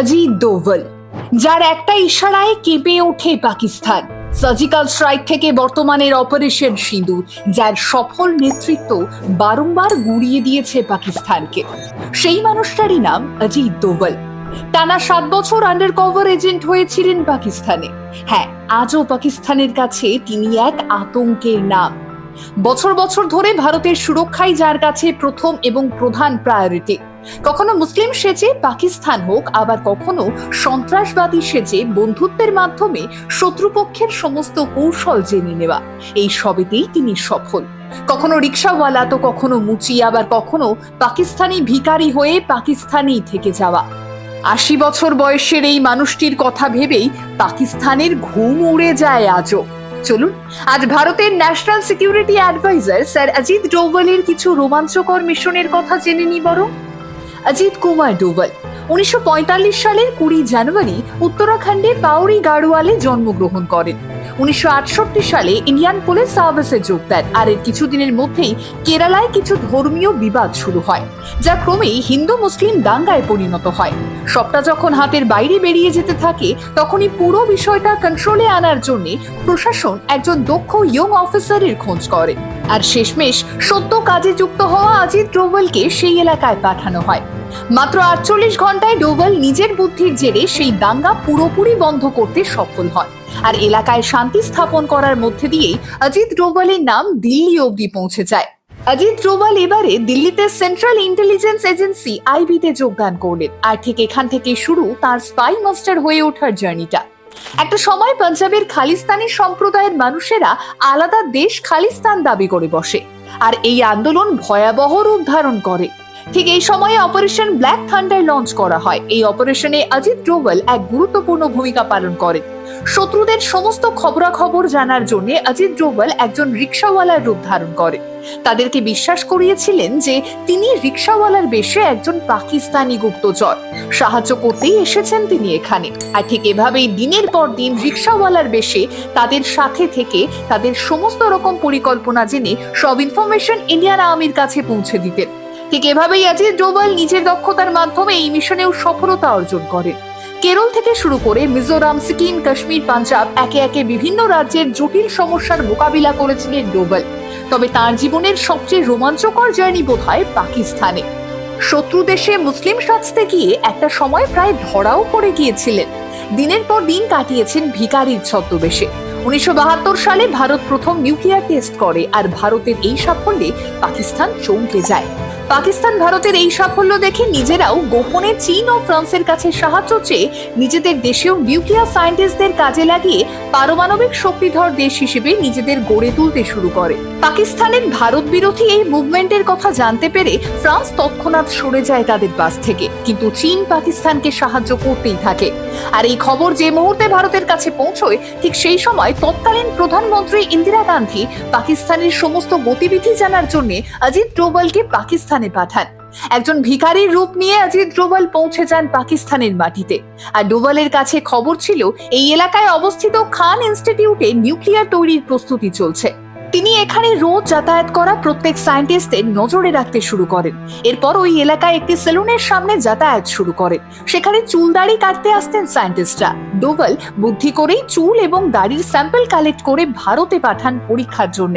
অজিত দোভল, যার একটা ইশারায় কেঁপে ওঠে পাকিস্তান। সার্জিক্যাল স্ট্রাইক থেকে বর্তমানের অপারেশন সিঁদুর যার সফল নেতৃত্ব বারংবার গুড়িয়ে দিয়েছে পাকিস্তানকে। সেই মানুষটারই নাম অজিত দোভল। টানা সাত বছর আন্ডার কভার এজেন্ট হয়েছিলেন পাকিস্তানে। হ্যাঁ আজও পাকিস্তানের কাছে তিনি এক আতঙ্কের নাম। বছর বছর ধরে ভারতের সুরক্ষাই যার কাছে প্রথম এবং প্রধান প্রায়োরিটি কখনো মুসলিম সেজে পাকিস্তান হোক, আবার কখনো সন্ত্রাসবাদী সেজে বন্ধুত্বের মাধ্যমে শত্রুপক্ষের সমস্ত কৌশল জেনে নেওয়া। এই সবেতেই তিনি সফল। কখনো রিক্সাওয়ালা, তো কখনো মুচি, আবার কখনো পাকিস্তানি ভিখারি হয়ে পাকিস্তানেই থেকে যাওয়া। আশি বছর বয়সের এই মানুষটির কথা ভেবেই পাকিস্তানের ঘুম উড়ে যায় আজও। চলুন, আজ ভারতের national security adviser sir Ajit ডোভালের কিছু রোমাঞ্চকর মিশনের কথা জেনে নি বরং। অজিত কুমার ডোভাল উনিশশো সালের কুড়ি জানুয়ারি উত্তরাখণ্ডে পাউরি গাড়োয়ালে জন্মগ্রহণ করেন। উনিশশো আটষট্টি সালে ইন্ডিয়ান পুলিশ সার্ভিসে যোগ দেন আর এর কিছুদিনের মধ্যেই কেরালায় কিছু ধর্মীয় বিবাদ শুরু হয়, যা ক্রমেই হিন্দু মুসলিম দাঙ্গায় পরিণত হয়। সবটা যখন হাতের বাইরে বেরিয়ে যেতে থাকে, তখনই পুরো বিষয়টা কন্ট্রোলে আনার জন্য প্রশাসন একজন দক্ষ ইয়ং অফিসারের খোঁজ করে। আর শেষমেশ সত্য কাজে যুক্ত হওয়া অজিত ডোভালকে সেই এলাকায় পাঠানো হয়। মাত্র আটচল্লিশ ঘন্টায় ডোভাল নিজের বুদ্ধির জেরে সেই দাঙ্গা পুরোপুরি বন্ধ করতে সফল হয়। আর এলাকায় শান্তি স্থাপন করার মধ্যে দিয়েই অজিত ডোভালের নাম দিল্লি অবধি পৌঁছে যায়। অজিত ডোভাল এবারে দিল্লিতে সেন্ট্রাল ইন্টেলিজেন্স এজেন্সি আইবিতে যোগদান করলেন। আর ঠিক এখান থেকে শুরু তার স্পাই মাস্টার হয়ে ওঠার জার্নিটা। একটা সময় পাঞ্জাবের খালিস্তানি সম্প্রদায়ের মানুষেরা আলাদা দেশ খালিস্তান দাবি করে বসে। আর এই আন্দোলন ভয়াবহ রূপ ধারণ করে। ঠিক এই সময়ে অপারেশন ব্ল্যাক থান্ডার লঞ্চ করা হয়। এই অপারেশনে অজিত ডোভাল এক গুরুত্বপূর্ণ ভূমিকা পালন করেন শত্রুদের সমস্ত খবরাখবর জানার জন্য অজিত ডোভাল একজন রিক্সাওয়ালার রূপ ধারণ করেন তাদেরকে বিশ্বাস করিয়েছিলেন যে তিনি রিক্সাওয়ালার বেশে একজন পাকিস্তানি গুপ্তচর। সাহায্য করতেই এসেছেন তিনি এখানে। আর ঠিক এভাবেই দিনের পর দিন রিক্সাওয়ালার বেশে তাদের সাথে থেকে তাদের সমস্ত রকম পরিকল্পনা জেনে সব ইনফরমেশন ইন্ডিয়ান আর্মির কাছে পৌঁছে দিতেন। ঠিক এভাবেই অজিত ডোভাল নিজের দক্ষতার মাধ্যমে এই মিশনেও সফলতা অর্জন করেন কেরল থেকে শুরু করে মিজোরাম, সিকিম, কাশ্মীর, পাঞ্জাব একে একে বিভিন্ন রাজ্যের জটিল সমস্যার মোকাবিলা করেছিলেন ডোভাল তবে তার জীবনের সবচেয়ে রোমাঞ্চকর জার্নি বোধ হয় পাকিস্তানে। শত্রু দেশে মুসলিম সাজতে গিয়ে একটা সময় প্রায় ধরাও পড়ে গিয়েছিলেন। দিনের পর দিন কাটিয়েছেন ভিকারির ছদ্মবেশে। উনিশশো বাহাত্তর সালে ভারত প্রথম নিউক্লিয়ার টেস্ট করে আর ভারতের এই সাফল্যে পাকিস্তান চমকে যায়। পাকিস্তান ভারতের এই সাফল্য দেখে নিজেরাও গোপনে চীন ও ফ্রান্সের কাছে সাহায্য চেয়ে নিজেদের দেশেও নিউক্লিয়ার সায়েন্টিস্টদের কাজে লাগিয়ে পারমাণবিক শক্তিধর দেশ হিসেবে নিজেদের গড়ে তুলতে শুরু করে। পাকিস্তানের ভারত বিরোধী এই মুভমেন্টের কথা জানতে পেরে ফ্রান্স তৎক্ষণাৎ সরে যায় তাদের পাশ থেকে। কিন্তু চীন পাকিস্তানকে সাহায্য করতেই থাকে। আর এই খবর যে মুহূর্তে ভারতের কাছে পৌঁছয়, ঠিক সেই সময় তৎকালীন প্রধানমন্ত্রী ইন্দিরা গান্ধী পাকিস্তানের সমস্ত গতিবিধি জানার জন্য অজিত ডোভালকে পাকিস্তানে পাঠান। একজন ভিখারির রূপ নিয়ে আজ ডোভাল পৌঁছে যান পাকিস্তানের মাটিতে। আর ডোভালের কাছে খবর ছিল, এই এলাকায় অবস্থিত খান ইনস্টিটিউটে নিউক্লিয়ার তৈরির প্রস্তুতি চলছে। তিনি এখানে রোজ যাতায়াত করা প্রত্যেক সায়েন্টিস্টদের নজরে রাখতে শুরু করেন। এরপর ওই এলাকায় একটি সেলুনের সামনে যাতায়াত শুরু করেন সেখানে চুল দাড়ি কাটতে আসতেন সায়েন্টিস্টরা। ডোভাল বুদ্ধি করেই চুল এবং দাড়ির স্যাম্পল কালেক্ট করে ভারতে পাঠান পরীক্ষার জন্য।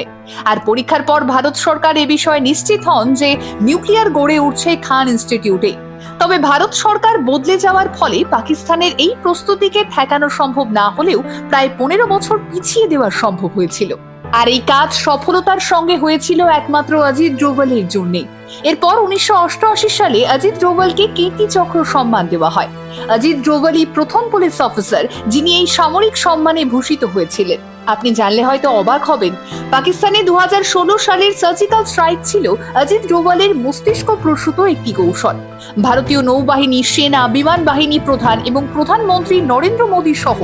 আর পরীক্ষার পর ভারত সরকার এ বিষয়ে নিশ্চিত হন যে নিউক্লিয়ার গড়ে উঠছে খান ইনস্টিটিউটে। তবে ভারত সরকার বদলে যাওয়ার ফলে পাকিস্তানের এই প্রস্তুতিকে ঠেকানো সম্ভব না হলেও প্রায় পনেরো বছর পিছিয়ে দেওয়া সম্ভব হয়েছিল। আর এই কাজ সফলতার সঙ্গে হয়েছিল একমাত্র অজিত ডোভালের জন্যে। এরপর উনিশশো অষ্টআশি সালে অজিত ডোভালকে কীর্তি চক্র সম্মান দেওয়া হয়। অজিত ডোভালই প্রথম পুলিশ অফিসার, যিনি এই সামরিক সম্মানে ভূষিত হয়েছিলেন। আপনি জানলে হয়তো অবাক হবেন, পাকিস্তানে দু হাজার ষোলো সালের সার্জিক্যাল স্ট্রাইক ছিল অজিত ডোভালের মস্তিষ্ক প্রসূত একটি কৌশল। ভারতীয় নৌবাহিনী, সেনা, বিমান বাহিনী প্রধান এবং প্রধানমন্ত্রী নরেন্দ্র মোদী সহ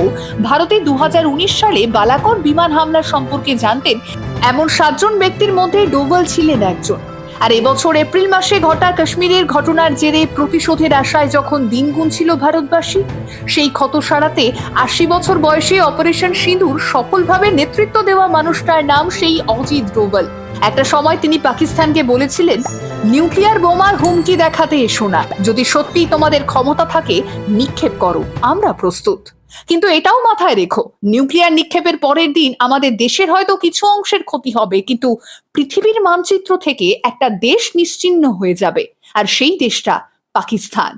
ভারতে দু হাজার উনিশ সালে বালাকোট বিমান হামলা সম্পর্কে জানতেন, এমন সাতজন ব্যক্তির মধ্যে ডোভাল ছিলেন একজন। আর এবছর এপ্রিল মাসে ঘটা কাশ্মীরের ঘটনার জেরে প্রতিশোধের আশায় যখন দিন গুনছিল ভারতবাসী, সেই ক্ষত সারাতে আশি বছর বয়সে অপারেশন সিঁদুর সফলভাবে নেতৃত্ব দেওয়া মানুষটার নাম সেই অজিত ডোভাল। একটা সময় তিনি পাকিস্তানকে বলেছিলেন, নিউক্লিয়ার বোমার হুমকি দেখাতে এসো না। যদি সত্যি তোমাদের ক্ষমতা থাকে, নিক্ষেপ করো। আমরা প্রস্তুত। কিন্তু এটাও মাথায় রেখো, নিউক্লিয়ার নিক্ষেপের পরের দিন আমাদের দেশের হয়তো কিছু অংশের ক্ষতি হবে, কিন্তু পৃথিবীর মানচিত্র থেকে একটা দেশ নিশ্চিহ্ন হয়ে যাবে, আর সেই দেশটা পাকিস্তান।